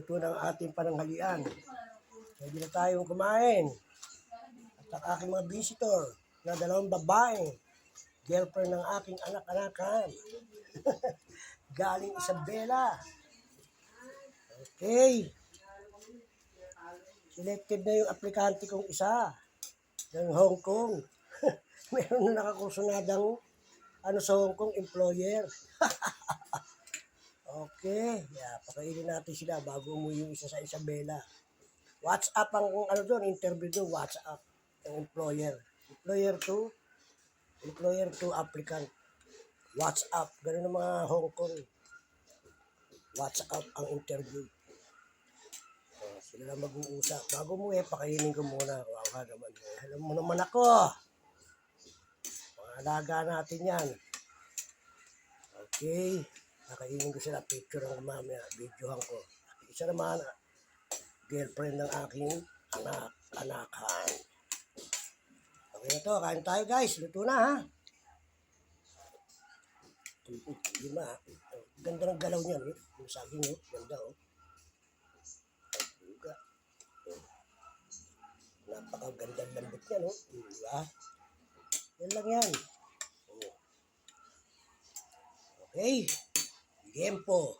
luto ng ating pananghalian. Pwede na tayong kumain. At ang aking mga visitor na dalawang babae, girlfriend ng aking anak-anakan. Galing Isabela. Okay. Selected na yung aplikante kong isa ng Hong Kong. Meron na nakakursunadang ano sa Hong Kong, employer. okay, yeah, pakainin natin sila bago umuwi yung isa sa Isabela. WhatsApp ang ano doon, interview doon, WhatsApp ng employer. Employer to, employer to applicant. WhatsApp, ganun ang mga Hong Kong. WhatsApp ang interview. Oh, sila lang mag-uusap. Bago mo eh, pakainin ko muna. Kawawa naman. Eh. Alam mo naman ako. Mga alaga natin yan. Okay. Nakainin ko sila picture ng mamaya. Videohan ko. Isa naman, girlfriend ng aking anak, anakan. Okay na to. Kain tayo guys. Luto na ha. Lima. Oh, Ganda ng galaw niya. No? Yung saging? Ganda, oh. Buga. Oh. Napakaganda lambot niya, no? Diba? Yan lang yan. Oh. Okay. Tiempo.